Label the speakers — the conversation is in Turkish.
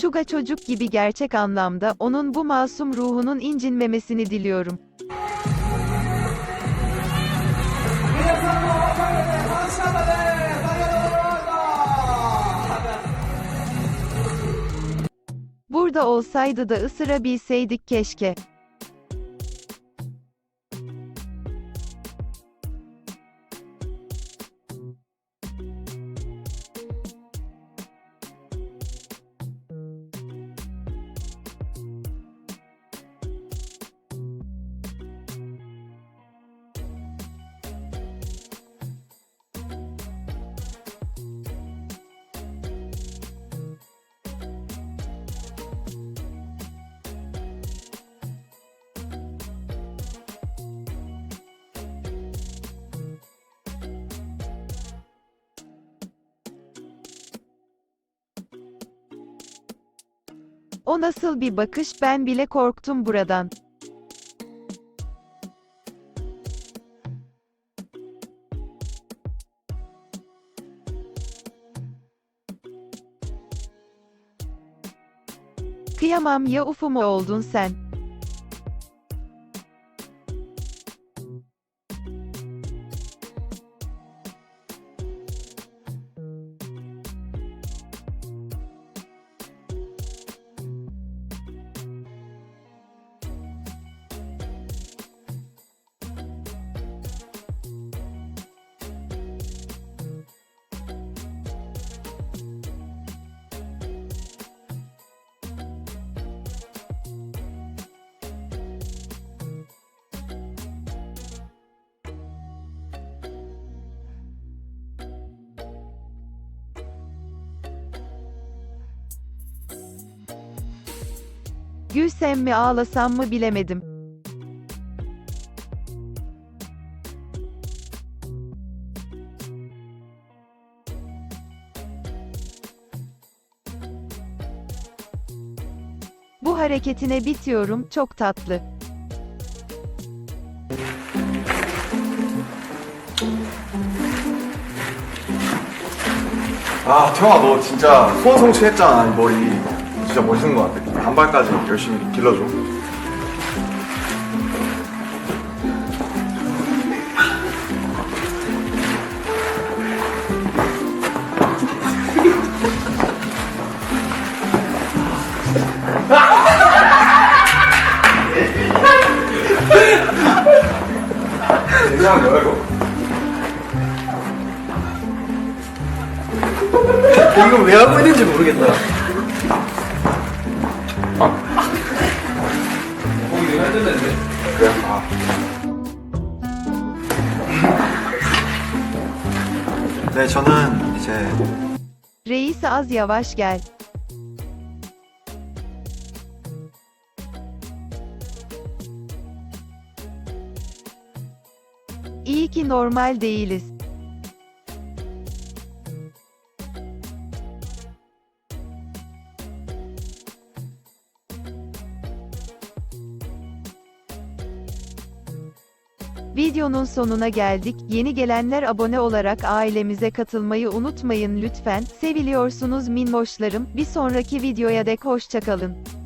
Speaker 1: Şuga çocuk gibi gerçek anlamda onun bu masum ruhunun incinmemesini diliyorum. Burada olsaydı da ısırabilseydik keşke. O nasıl bir bakış ben bile korktum buradan. Kıyamam ya ufu mu oldun sen? Gülsem mi ağlasam mı bilemedim. Bu hareketine bitiyorum, çok tatlı.
Speaker 2: 아, 태영아, 너 진짜 소원성취 했잖아, 이 머리. 진짜 멋있는 것 같아. 단발까지 열심히 길러줘.
Speaker 3: 이거 왜 하고 있는지 모르겠다.
Speaker 2: 그래, 아.
Speaker 3: 네, 저는 이제
Speaker 1: Reis az yavaş gel. İyi ki normal değiliz. Videonun sonuna geldik. Yeni gelenler abone olarak ailemize katılmayı unutmayın lütfen. Seviliyorsunuz minnoşlarım. Bir sonraki videoya dek hoşçakalın.